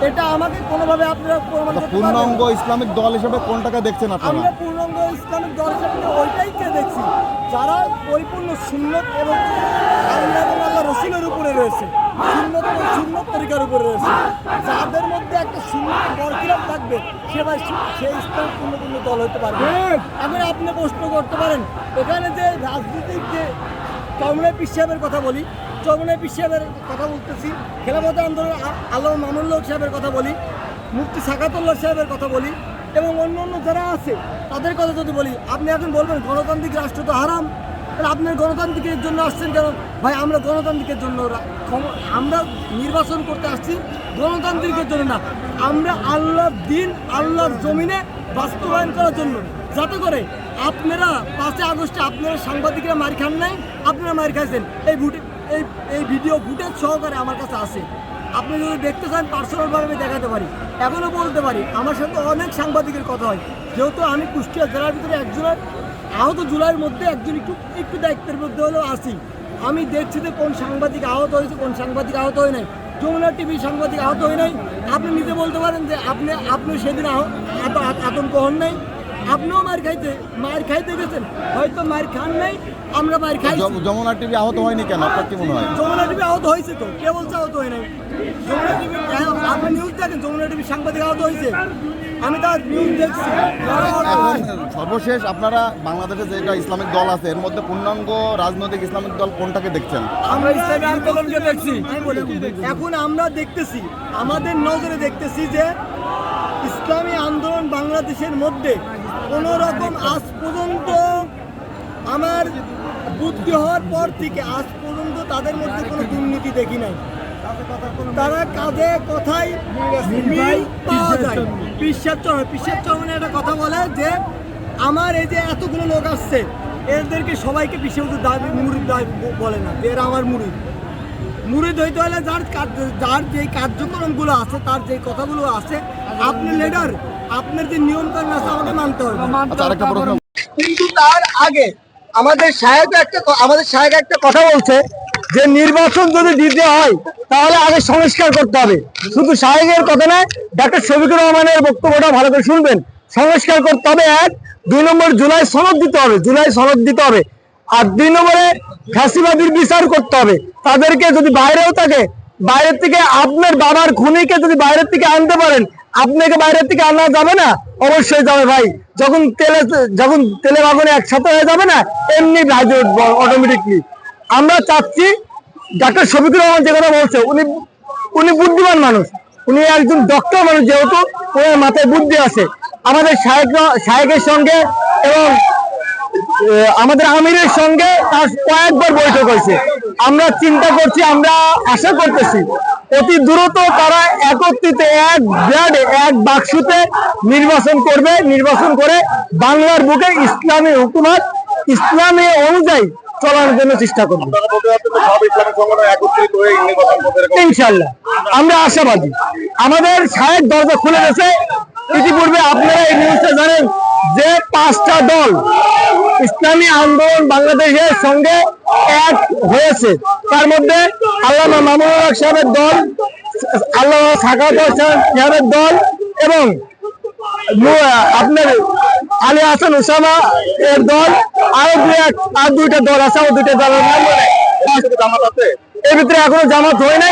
এটা আমাকে কোনোভাবে আপনারা প্রমাণ করতে পূর্ণাঙ্গ ইসলামিক দল হিসেবে কোনটাকে দেখছেন আপনারা? আমরা পূর্ণাঙ্গ ইসলামিক দল হিসেবে ওইটাইকে দেখছি? যারা পরিপূর্ণ সুন্নত এবং আল্লাহ এবং আল্লাহ রসুলের উপরে রয়েছে। সুন্নত এবং সুন্নত তরিকার উপরে রয়েছে। যাদের মধ্যে একটা সুন্নত বরকিরাত থাকবে সে ভাই সে- সে ইসলামিক পূর্ণপূর্ণ দল হতে পারবে এখন আপনি প্রশ্ন করতে পারেন এখানে যে রাজনীতিক যে চরমনায় পিস কথা বলি চরমনায় পিস সাহেবের কথা বলতেছি খেলাফত আন্দোলন আল্লাহ মামুল্লাহ সাহেবের কথা বলি, মুফতি সাকাতুল্লাহ সাহেবের কথা বলি, এবং অন্য অন্য যারা আছে, তাদের কথা যদি বলি, আপনি এখন বলবেন গণতান্ত্রিক রাষ্ট্র তো হারাম আপনার গণতান্ত্রিকের জন্য আসছেন কেন? ভাই, আমরা গণতান্ত্রিকের জন্য আমরা নির্বাচন করতে আসছি গণতান্ত্রিকের জন্য না, আমরা আল্লাহর দিন, আল্লাহর জমিনে বাস্তবায়ন করার জন্য। যাতে করে আপনারা পাঁচই আগস্টে আপনারা সাংবাদিকরা মার খান নাই, আপনারা মার খাইছেন। এই ভুটে এই এই ভিডিও ফুটেজ সহকারে আমার কাছে আছে। আপনি যদি দেখতে চান পার্সোনালভাবে আমি দেখাতে পারি। এখনও বলতে পারি, আমার সাথে অনেক সাংবাদিকের কথা হয়। যেহেতু আমি কুষ্টিয়া জেলার ভিতরে একজনের, আহত জুলাইয়ের মধ্যে একজন একটু একটু দায়িত্বের মধ্যে হলেও আসি আমি দেখছি যে কোন সাংবাদিক আহত হয়েছে, কোন সাংবাদিক আহত হয় নাই। যমুনা টিভি সাংবাদিক আহত হয় নাই। আপনি নিজে বলতে পারেন যে আপনি আপনি সেদিন আহ- আত- আত- আতঙ্ক হন নাই। আপনিও মার খাইতে মার খাইতে গেছেন। হয়তো মার খান নাই আমরা মার খাই যমুনা টিভি আহত হয়নি কেন? আপনার কি মনে হয়? যমুনা টিভি আহত হয়েছে তো কে বলছে আহত হয় নাই? যমুনা টিভি আপনি নিউজ দেখেন যমুনা টিভি সাংবাদিক আহত হয়েছে। আমি তার নিউজ দেখছি। সর্বশেষ আপনারা বাংলাদেশে যেটা ইসলামিক দল আছে এর মধ্যে পূর্ণাঙ্গ রাজনৈতিক ইসলামিক দল কোনটাকে দেখছেন? আমরা ইসলামী আন্দোলনকে দেখছি। এখন আমরা দেখতেছি আমাদের নজরে দেখতেছি যে ইসলামী আন্দোলন বাংলাদেশের মধ্যে কোনো রকম আজ পর্যন্ত আমার বুদ্ধি হওয়ার পর থেকে আজ পর্যন্ত তাদের মধ্যে কোনো দুর্নীতি দেখি নাই। তারা কাজে কথায় মিল পাওয়া যায়। বিশ্বাস চরণ বিশ্বাস চরণে একটা কথা বলে যে, আমার এই যে এতগুলো লোক আসছে, এদেরকে সবাইকে বিশ্বের দাবি দাবি বলে না এরা আমার মুড়ি মুড়ি হইতে হলে যার যার যে কার্যক্রমগুলো আছে, তার যে কথাগুলো আছে, আপনি লিডার আপনার যে নিয়ম কানুন আছে আমাকে মানতে হবে। আচ্ছা কিন্তু তার আগে আমাদের সাহেব একটা আমাদের সাহেব একটা কথা বলছে যে নির্বাচন যদি দিতে হয় তাহলে আগে সংস্কার করতে হবে। শুধু সাহেবের কথা নয় ডাক্তার শফিকুর রহমানের বক্তব্যটা ভালো করে শুনবেন। সংস্কার করতে হবে এক। দুই নম্বর জুলাই সনদ দিতে হবে জুলাই সনদ দিতে হবে। আর দুই নম্বরে ফাঁসিবাদীর বিচার করতে হবে। তাদেরকে যদি বাইরেও থাকে বাইরের থেকে আপনার বাবার খুনিকে যদি বাইরের থেকে আনতে পারেন আপনাকে বাইরের থেকে আনা যাবে না? অবশ্যই যাবে ভাই। যখন তেলে যখন তেলে বাগুনে একসাথে হয়ে যাবে না, এমনি ভাজে উঠবো অটোমেটিকলি আমরা চাচ্ছি ডাক্তার শফিকুর রহমান যে কথা বলছে, উনি উনি বুদ্ধিমান মানুষ। উনি একজন ডক্টর মানুষ যেহেতু, ওনার মাথায় বুদ্ধি আছে। আমাদের সাহেব সাহেবের সঙ্গে এবং আমাদের আমিরের সঙ্গে তার কয়েকবার বৈঠক হয়েছে। আমরা চিন্তা করছি, আমরা আশা করতেছি অতি দ্রুত তারা একত্রিত এক ব্লাডে এক বাক্সুতে নির্বাচন করবে, নির্বাচন করে বাংলার বুকে ইসলামী হুকুমত, ইসলামী অনুযায়ী চলার জন্য চেষ্টা করবে। ইনশাল্লাহ আমরা আশাবাদী। আমাদের সাহেব দরজা খুলে গেছে। ইতিপূর্বে আপনারা এই নিউজটা জানেন যে পাঁচটা দল ইসলামী আন্দোলন বাংলাদেশের সঙ্গে এক হয়েছে। তার মধ্যে আল্লামা মামুনুল হক সাহেবের দল আল্লাহ সাকাত সাহেবের দল এবং আপনার আলী হাসান ওসামা এর দল, আরও দু এক, আর দুইটা দল আছে আর দুইটা দলের নাম এই ভিতরে এখনও জামাত হয় নাই।